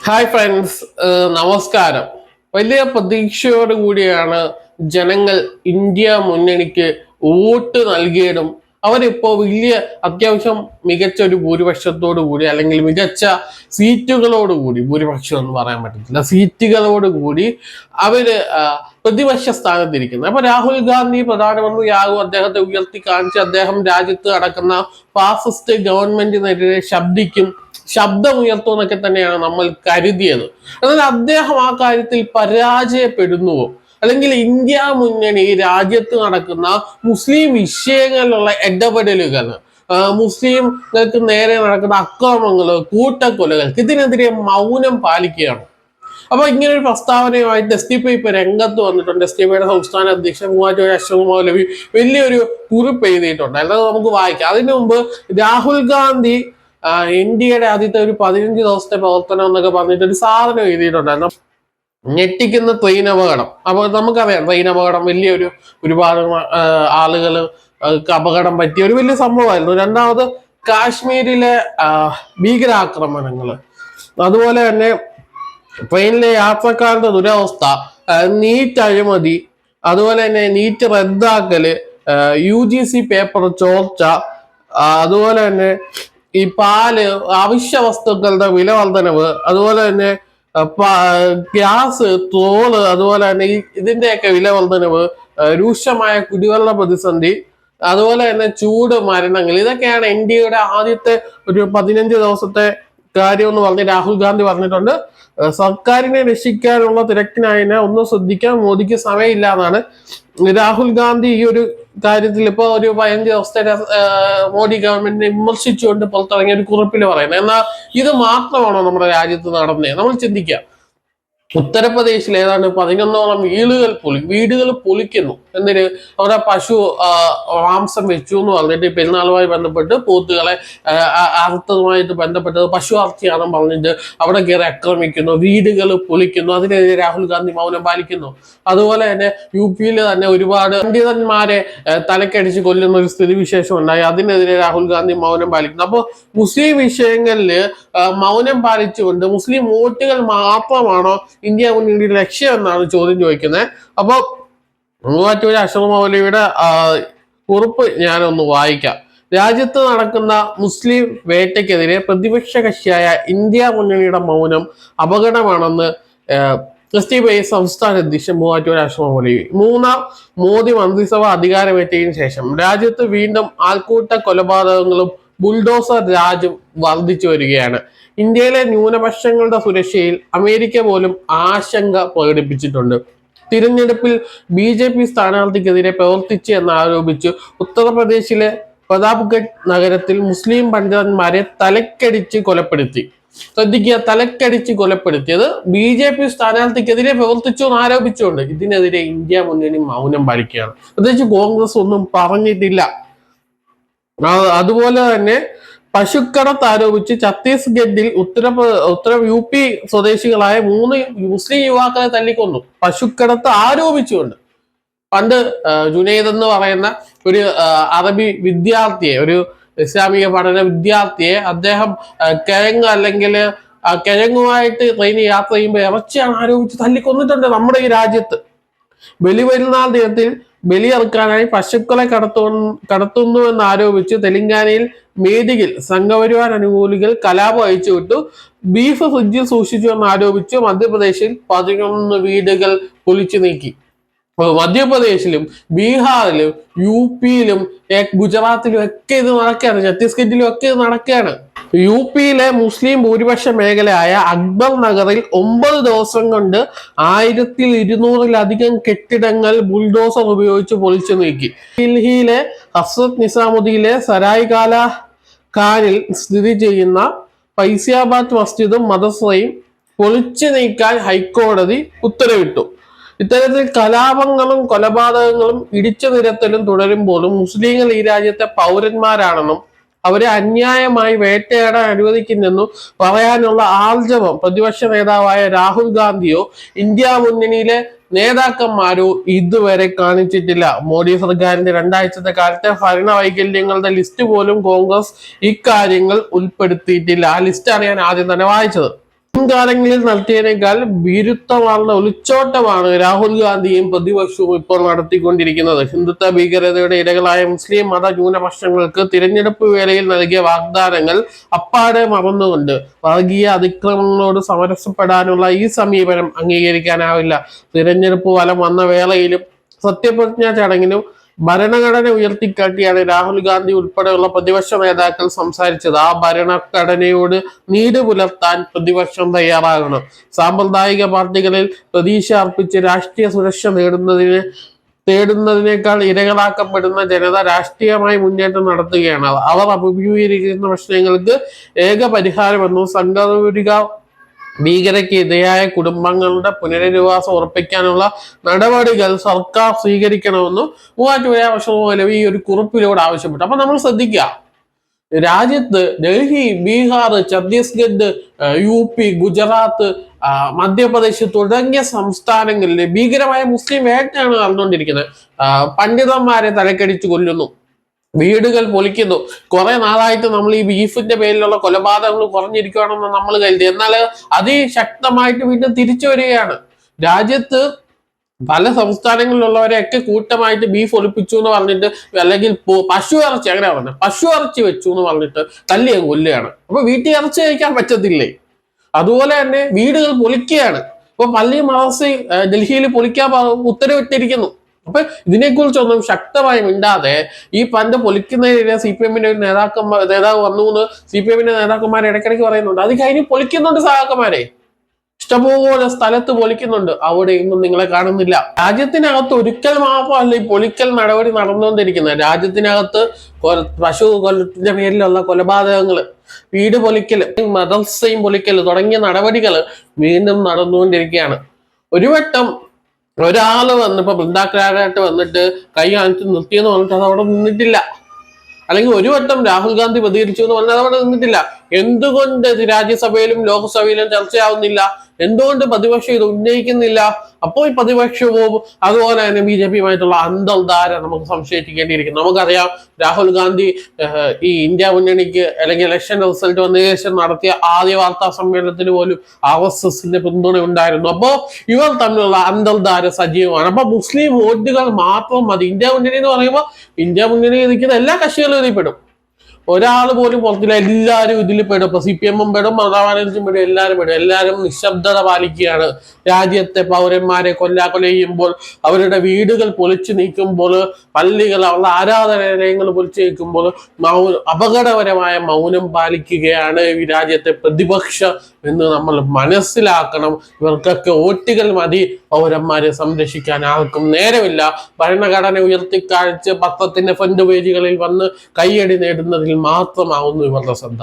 Hi friends നമസ്കാരം. വലിയ പ്രതീക്ഷയോടുകൂടിയാണ് ജനങ്ങൾ ഇന്ത്യ മുന്നണിക്ക് വോട്ട് നൽകിയതും അവരിപ്പോ വലിയ അത്യാവശ്യം മികച്ച ഒരു ഭൂരിപക്ഷത്തോടു കൂടി അല്ലെങ്കിൽ മികച്ച സീറ്റുകളോട് കൂടി ഭൂരിപക്ഷം എന്ന് പറയാൻ പറ്റത്തില്ല സീറ്റുകളോട് കൂടി അവർ പ്രതിപക്ഷ സ്ഥാനത്തിരിക്കുന്നത് അപ്പൊ രാഹുൽ ഗാന്ധി പ്രധാനമന്ത്രിയാകും അദ്ദേഹത്തെ ഉയർത്തി കാണിച്ച് അദ്ദേഹം രാജ്യത്ത് നടക്കുന്ന ഫാസിസ്റ്റ് ഗവൺമെന്റിനെതിരെ ശബ്ദിക്കും ശബ്ദമുയർത്തും എന്നൊക്കെ തന്നെയാണ് നമ്മൾ കരുതിയത്. എന്നാൽ അദ്ദേഹം ആ കാര്യത്തിൽ പരാജയപ്പെടുന്നുവോ? അല്ലെങ്കിൽ ഇന്ത്യ മുന്നണി രാജ്യത്ത് നടക്കുന്ന മുസ്ലിം വിഷയങ്ങളിലുള്ള ഇടപെടലുകൾ മുസ്ലിംകൾക്ക് നേരെ നടക്കുന്ന അക്രമങ്ങൾ കൂട്ടക്കൊലകൾ ഇതിനെതിരെ മൗനം പാലിക്കുകയാണ്. അപ്പൊ ഇങ്ങനെ ഒരു പ്രസ്താവനയുമായിട്ട് എസ് ടി പി ഇപ്പൊ രംഗത്ത് വന്നിട്ടുണ്ട്. എസ് ടി പിയുടെ സംസ്ഥാന അധ്യക്ഷൻ മൂവാറ്റുപുഴ അശ്വകുമാർ ലവി വലിയൊരു കുറിപ്പ് എഴുതിയിട്ടുണ്ട്. അല്ലാതെ നമുക്ക് വായിക്കാം. അതിനു മുമ്പ് രാഹുൽ ഗാന്ധി ഇന്ത്യയുടെ ആദ്യത്തെ ഒരു പതിനഞ്ച് ദിവസത്തെ പ്രവർത്തനം എന്നൊക്കെ പറഞ്ഞിട്ട് ഒരു സാധനം എഴുതിയിട്ടുണ്ടായിരുന്നു ഞെട്ടിക്കുന്ന ട്രെയിൻ അപകടം. അപ്പൊ നമുക്കറിയാം ട്രെയിൻ അപകടം വലിയൊരു ഒരുപാട് ആളുകൾ അപകടം പറ്റിയ ഒരു വലിയ സംഭവമായിരുന്നു. രണ്ടാമത് കാശ്മീരിലെ ഭീകരാക്രമണങ്ങൾ അതുപോലെ തന്നെ ട്രെയിനിലെ യാത്രക്കാരുടെ ദുരവസ്ഥ നീറ്റ് അഴിമതി അതുപോലെ തന്നെ നീറ്റ് റദ്ദാക്കൽ യു ജി സി പേപ്പർ ചോർച്ച അതുപോലെ തന്നെ ഈ പാൽ അവശ്യ വസ്തുക്കളുടെ വില വർധനവ് അതുപോലെ തന്നെ ഗ്യാസ് തോൾ അതുപോലെ തന്നെ ഈ ഇതിന്റെയൊക്കെ വില വർധനവ് രൂക്ഷമായ കുടിവെള്ള പ്രതിസന്ധി അതുപോലെ തന്നെ ചൂട് മരണങ്ങൾ ഇതൊക്കെയാണ് ഇന്ത്യയുടെ ആദ്യത്തെ ഒരു പതിനഞ്ച് ദിവസത്തെ കാര്യം എന്ന് പറഞ്ഞ് രാഹുൽ ഗാന്ധി പറഞ്ഞിട്ടുണ്ട്. സർക്കാരിനെ രക്ഷിക്കാനുള്ള തിരക്കിനായതിനെ ഒന്നും ശ്രദ്ധിക്കാൻ മോദിക്ക് സമയമില്ല എന്നാണ് രാഹുൽ ഗാന്ധി ഈ ഒരു കാര്യത്തിൽ ഇപ്പൊ ഒരു പതിനഞ്ച് ദിവസത്തെ മോദി ഗവൺമെന്റിനെ വിമർശിച്ചുകൊണ്ട് പുറത്തിറങ്ങിയ ഒരു കുറിപ്പിൽ പറയുന്നത്. എന്നാൽ ഇത് മാത്രമാണോ നമ്മുടെ രാജ്യത്ത് നടന്നേ? നമ്മൾ ചിന്തിക്കുക ഉത്തർപ്രദേശിൽ ഏതാണ്ട് പതിനൊന്നോളം വീടുകൾ പൊളി വീടുകൾ പൊളിക്കുന്നു. എന്നിട്ട് അവിടെ പശു മാംസം വെച്ചു എന്ന് പറഞ്ഞിട്ട് പെരുന്നാളുമായി ബന്ധപ്പെട്ട് പോത്തുകളെ ആ, ബന്ധപ്പെട്ടത് പശു അർച്ചയാണെന്ന് പറഞ്ഞിട്ട് അവിടെ കയറി ആക്രമിക്കുന്നു. വീടുകൾ പൊളിക്കുന്നു. അതിനെതിരെ രാഹുൽ ഗാന്ധി മൗനം പാലിക്കുന്നു. അതുപോലെ തന്നെ യു പിയിൽ തന്നെ ഒരുപാട് പണ്ഡിതന്മാരെ തലക്കടിച്ച് കൊല്ലുന്ന ഒരു സ്ഥിതിവിശേഷം ഉണ്ടായി. അതിനെതിരെ രാഹുൽ ഗാന്ധി മൗനം പാലിക്കുന്നു. അപ്പോൾ മുസ്ലിം വിഷയങ്ങളിൽ മൗനം പാലിച്ചുകൊണ്ട് മുസ്ലിം വോട്ടുകൾ മാത്രമാണോ ഇന്ത്യ മുന്നണിയുടെ ലക്ഷ്യം എന്നാണ് ചോദ്യം ചോദിക്കുന്നത്. അപ്പോൾ മൂവാറ്റൂർ അഷറഫ് മൗലവിയുടെ കുറിപ്പ് ഞാനൊന്ന് വായിക്കാം. രാജ്യത്ത് നടക്കുന്ന മുസ്ലിം വേട്ടയ്ക്കെതിരെ പ്രതിപക്ഷ കക്ഷിയായ ഇന്ത്യ മുന്നണിയുടെ മൗനം അപകടമാണെന്ന് പി ഐ സംസ്ഥാന അധ്യക്ഷൻ മൂവാറ്റൂർ അഷറഫ് മൗലവി. മൂന്നാം മോദി മന്ത്രിസഭ അധികാരമേറ്റതിനു ശേഷം രാജ്യത്ത് വീണ്ടും ആൾക്കൂട്ട കൊലപാതകങ്ങളും ബുൾഡോസർ രാജ് വർദ്ധിച്ചു വരികയാണ്. ഇന്ത്യയിലെ ന്യൂനപക്ഷങ്ങളുടെ സുരക്ഷയിൽ അമേരിക്ക പോലും ആശങ്ക പ്രകടിപ്പിച്ചിട്ടുണ്ട്. തിരഞ്ഞെടുപ്പിൽ ബി ജെ പി സ്ഥാനാർത്ഥിക്കെതിരെ പ്രവർത്തിച്ചു എന്നാരോപിച്ച് ഉത്തർപ്രദേശിലെ പ്രതാപ്ഗഡ് നഗരത്തിൽ മുസ്ലിം പണ്ഡിതന്മാരെ തലക്കടിച്ച് കൊലപ്പെടുത്തി. ശ്രദ്ധിക്കുക തലക്കടിച്ച് കൊലപ്പെടുത്തിയത് ബി ജെ പി സ്ഥാനാർത്ഥിക്കെതിരെ പ്രവർത്തിച്ചു എന്ന് ആരോപിച്ചുകൊണ്ട് ഇതിനെതിരെ ഇന്ത്യ മുന്നണി മൗനം പാലിക്കുകയാണ്. പ്രത്യേകിച്ച് കോൺഗ്രസ് ഒന്നും പറഞ്ഞിട്ടില്ല. അതുപോലെ തന്നെ പശുക്കടത്ത് ആരോപിച്ച് ഛത്തീസ്ഗഡിൽ ഉത്തര ഉത്തര യു പി സ്വദേശികളായ മൂന്ന് മുസ്ലിം യുവാക്കളെ തല്ലിക്കൊന്നു. പശുക്കടത്ത് ആരോപിച്ചുകൊണ്ട്. പണ്ട് ജുനൈദ് എന്ന് പറയുന്ന ഒരു അറബി വിദ്യാർത്ഥിയെ ഒരു ഇസ്ലാമിക പഠന വിദ്യാർത്ഥിയെ അദ്ദേഹം കിഴങ്ങ് അല്ലെങ്കിൽ കിഴങ്ങുമായിട്ട് ട്രെയിനിൽ യാത്ര ചെയ്യുമ്പോൾ ഇറച്ചിയാണ് ആരോപിച്ച് തല്ലിക്കൊന്നിട്ടുണ്ട് നമ്മുടെ ഈ രാജ്യത്ത്. ബലിപെരുന്നാൾ ദിനത്തിൽ ബലിയറുക്കാനായി പശുക്കളെ കടത്തു കടത്തുന്നു എന്നാരോപിച്ച് തെലങ്കാനയിൽ മേദികിൽ സംഘപരിവാർ അനുകൂലികൾ കലാപം അയച്ചുവിട്ടു ബീഫ് ഫ്രിഡ്ജിൽ സൂക്ഷിച്ചു എന്നാരോപിച്ച് മധ്യപ്രദേശിൽ പതിനൊന്ന് വീടുകൾ പൊളിച്ചു നീക്കി. മധ്യപ്രദേശിലും ബീഹാറിലും യു പിയിലും ഗുജറാത്തിലും ഒക്കെ ഇത് നടക്കുകയാണ്. ഛത്തീസ്ഗഡിലും ഒക്കെ ഇത് നടക്കുകയാണ്. യു പിയിലെ മുസ്ലിം ഭൂരിപക്ഷ മേഖലയായ അക്ബർ നഗറിൽ ഒമ്പത് ദിവസം കൊണ്ട് ആയിരത്തി ഇരുന്നൂറിലധികം കെട്ടിടങ്ങൾ ബുൾഡോസർ ഉപയോഗിച്ച് പൊളിച്ചു നീക്കി. ഡൽഹിയിലെ ഹസ്രത് നിസാമുദ്ദീനിലെ സരായ്കാല കാനിൽ സ്ഥിതി ചെയ്യുന്ന ഫൈസിയാബാദ് മസ്ജിദും മദസ്രയും പൊളിച്ചു നീക്കാൻ ഹൈക്കോടതി ഉത്തരവിട്ടു. ഇത്തരത്തിൽ കലാപങ്ങളും കൊലപാതകങ്ങളും ഇടിച്ചു നിരത്തലും തുടരുമ്പോഴും മുസ്ലിങ്ങൾ ഈ രാജ്യത്തെ പൗരന്മാരാണെന്നും അവരെ അന്യായമായി വേട്ടയാടാൻ അനുവദിക്കുന്നെന്നും പറയാനുള്ള ആർജവം പ്രതിപക്ഷ നേതാവായ രാഹുൽ ഗാന്ധിയോ ഇന്ത്യ മുന്നണിയിലെ നേതാക്കന്മാരോ ഇതുവരെ കാണിച്ചിട്ടില്ല. മോഡി സർക്കാരിന്റെ രണ്ടാഴ്ചത്തെ കാലത്തെ ഭരണ വൈകല്യങ്ങളുടെ ലിസ്റ്റ് പോലും കോൺഗ്രസ് ഇക്കാര്യങ്ങൾ ഉൾപ്പെടുത്തിയിട്ടില്ല. ആ ലിസ്റ്റാണ് ഞാൻ ആദ്യം തന്നെ വായിച്ചത് മുൻകാലങ്ങളിൽ നടത്തിയതിനേക്കാൾ വിരുദ്ധമാർന്ന ഒളിച്ചോട്ടമാണ് രാഹുൽ ഗാന്ധിയും പ്രതിപക്ഷവും ഇപ്പോൾ നടത്തിക്കൊണ്ടിരിക്കുന്നത്. ഹിന്ദുത്വ ഭീകരതയുടെ ഇരകളായ മുസ്ലിം മത ന്യൂനപക്ഷങ്ങൾക്ക് തിരഞ്ഞെടുപ്പ് വേളയിൽ നൽകിയ വാഗ്ദാനങ്ങൾ അപ്പാടെ മറന്നുകൊണ്ട് വർഗീയ അതിക്രമങ്ങളോട് സമരസപ്പെടാനുള്ള ഈ സമീപനം അംഗീകരിക്കാനാവില്ല. തിരഞ്ഞെടുപ്പ് ഫലം വന്ന വേളയിലും സത്യപ്രതിജ്ഞാ ചടങ്ങിലും ഭരണഘടന ഉയർത്തിക്കാട്ടിയാണ് രാഹുൽ ഗാന്ധി ഉൾപ്പെടെയുള്ള പ്രതിപക്ഷ നേതാക്കൾ സംസാരിച്ചത്. ആ ഭരണഘടനയോട് നീട് പുലർത്താൻ പ്രതിപക്ഷം തയ്യാറാകണം. സാമ്പ്രദായിക പാർട്ടികളിൽ പ്രതീക്ഷ അർപ്പിച്ച് രാഷ്ട്രീയ സുരക്ഷ നേടുന്നതിന് തേടുന്നതിനേക്കാൾ ഇരകളാക്കപ്പെടുന്ന ജനത രാഷ്ട്രീയമായി മുന്നേറ്റം നടത്തുകയാണ്. അവർ അഭിമുഖീകരിക്കുന്ന പ്രശ്നങ്ങൾക്ക് ഏക പരിഹാരമെന്നും സംഘപരിക ഭീകരയ്ക്ക് ഇരയായ കുടുംബങ്ങളുടെ പുനരധിവാസം ഉറപ്പിക്കാനുള്ള നടപടികൾ സർക്കാർ സ്വീകരിക്കണമെന്നും മൂവാറ്റുപുഴ മൗലവി ഈ ഒരു കുറിപ്പിലൂടെ ആവശ്യപ്പെട്ടു. അപ്പൊ നമ്മൾ ശ്രദ്ധിക്കുക. രാജ്യത്ത് ഡൽഹി ബീഹാർ ഛത്തീസ്ഗഡ് യു പി ഗുജറാത്ത് മധ്യപ്രദേശ് തുടങ്ങിയ സംസ്ഥാനങ്ങളിൽ ഭീകരമായ മുസ്ലിം വേട്ടയാണ് നടന്നുകൊണ്ടിരിക്കുന്നത്. പണ്ഡിതന്മാരെ തലക്കടിച്ചു കൊല്ലുന്നു. വീടുകൾ പൊളിക്കുന്നു. കുറെ നാളായിട്ട് നമ്മൾ ഈ ബീഫിന്റെ പേരിലുള്ള കൊലപാതകങ്ങൾ കുറഞ്ഞിരിക്കുകയാണെന്ന് നമ്മൾ കരുതി. എന്നാൽ അതിശക്തമായിട്ട് വീണ്ടും തിരിച്ചു വരികയാണ്. രാജ്യത്ത് പല സംസ്ഥാനങ്ങളിലുള്ളവരെയൊക്കെ കൂട്ടമായിട്ട് ബീഫ് ഒളിപ്പിച്ചു എന്ന് പറഞ്ഞിട്ട് അല്ലെങ്കിൽ പശു ഇറച്ചി അങ്ങനെ പറഞ്ഞത് പശു ഇറച്ചി വെച്ചു എന്ന് പറഞ്ഞിട്ട് തല്ലിയ കൊല്ലുകയാണ്. അപ്പൊ വീട്ടിൽ ഇറച്ചി കഴിക്കാൻ പറ്റത്തില്ലേ? അതുപോലെ തന്നെ വീടുകൾ പൊളിക്കുകയാണ്. ഇപ്പൊ പള്ളി മറസി ഡൽഹിയിൽ പൊളിക്കാൻ ഉത്തരവിട്ടിരിക്കുന്നു. അപ്പൊ ഇതിനെക്കുറിച്ചൊന്നും ശക്തമായി മിണ്ടാതെ ഈ പന്ത് പൊളിക്കുന്നതിനെതിരെ സി പി എമ്മിന്റെ ഒരു നേതാക്കന്മാർ നേതാവ് വന്നു എന്ന് സി പി എമ്മിന്റെ നേതാക്കന്മാർ ഇടയ്ക്കിടയ്ക്ക് പറയുന്നുണ്ട്. അത് കഴിഞ്ഞ് പൊലിക്കുന്നുണ്ട് സഹാക്കന്മാരെ. ഇഷ്ടംപോലെ സ്ഥലത്ത് പൊലിക്കുന്നുണ്ട്. അവിടെയൊന്നും നിങ്ങളെ കാണുന്നില്ല. രാജ്യത്തിനകത്ത് ഒരിക്കൽ മാത്രമല്ല ഈ പൊളിക്കൽ നടപടി നടന്നുകൊണ്ടിരിക്കുന്നത്. രാജ്യത്തിനകത്ത് പശു കൊലത്തിന്റെ പേരിലുള്ള കൊലപാതകങ്ങൾ വീട് പൊലിക്കൽ മദർസയും പൊളിക്കൽ തുടങ്ങിയ നടപടികൾ വീണ്ടും നടന്നുകൊണ്ടിരിക്കുകയാണ്. ഒരു വട്ടം ഒരാൾ വന്നിപ്പോ വൃന്ദാക്കാരായിട്ട് വന്നിട്ട് കൈ കാണിച്ച് നിർത്തിയെന്ന് പറഞ്ഞിട്ട് അത് അവിടെ നിന്നിട്ടില്ല. അല്ലെങ്കിൽ ഒരു വട്ടം രാഹുൽ ഗാന്ധി പ്രതികരിച്ചു എന്ന് പറഞ്ഞാൽ അത് അവിടെ നിന്നിട്ടില്ല. എന്തുകൊണ്ട് രാജ്യസഭയിലും ലോക്സഭയിലും ചർച്ചയാവുന്നില്ല? എന്തുകൊണ്ട് പ്രതിപക്ഷം ഇത് ഉന്നയിക്കുന്നില്ല? അപ്പോൾ ഈ പ്രതിപക്ഷവും അതുപോലെ തന്നെ ബി ജെ പിയുമായിട്ടുള്ള അന്തർധാര നമുക്ക് സംശയിക്കേണ്ടിയിരിക്കും നമുക്കറിയാം രാഹുൽ ഗാന്ധി ഈ ഇന്ത്യ മുന്നണിക്ക് അല്ലെങ്കിൽ ഇലക്ഷൻ റിസൾട്ട് വന്നതിന് ശേഷം നടത്തിയ ആദ്യ വാർത്താ സമ്മേളനത്തിന് പോലും ആർ എസ് എസിന്റെ പിന്തുണ ഉണ്ടായിരുന്നു. അപ്പോൾ ഇവർ തമ്മിലുള്ള അന്തർധാര സജീവമാണ്. അപ്പൊ മുസ്ലിം വോട്ടുകൾ മാത്രം മതി. ഇന്ത്യ മുന്നണി എന്ന് പറയുമ്പോൾ ഇന്ത്യ മുന്നണി നിൽക്കുന്ന എല്ലാ കക്ഷികളും ഇതിൽ പെടും. ഒരാൾ പോലും പുറത്തില്ല. എല്ലാവരും ഇതിൽ പെടും. ഇപ്പൊ സി പി എമ്മും പെടും മമതാ ബാനർജിയും പെടും എല്ലാവരും പെടും. എല്ലാവരും നിശബ്ദത പാലിക്കുകയാണ്. രാജ്യത്തെ പൗരന്മാരെ കൊല്ലാക്കൊല ചെയ്യുമ്പോൾ അവരുടെ വീടുകൾ പൊളിച്ചു നീക്കുമ്പോൾ പള്ളികൾ അവരുടെ ആരാധനാലയങ്ങൾ പൊളിച്ചു നീക്കുമ്പോൾ മൗ അപകടകരമായ മൗനം പാലിക്കുകയാണ് ഈ രാജ്യത്തെ പ്രതിപക്ഷം എന്ന് നമ്മൾ മനസ്സിലാക്കണം. ഇവർക്കൊക്കെ വോട്ടുകൾ മതി. പൗരന്മാരെ സംരക്ഷിക്കാൻ ആർക്കും നേരമില്ല. ഭരണഘടന ഉയർത്തിക്കാഴ്ച പത്രത്തിന്റെ ഫ്രണ്ട് പേജുകളിൽ വന്ന് കൈയടി നേടുന്നതിൽ മാത്രമാവുന്നു ഇവരുടെ ശ്രദ്ധ.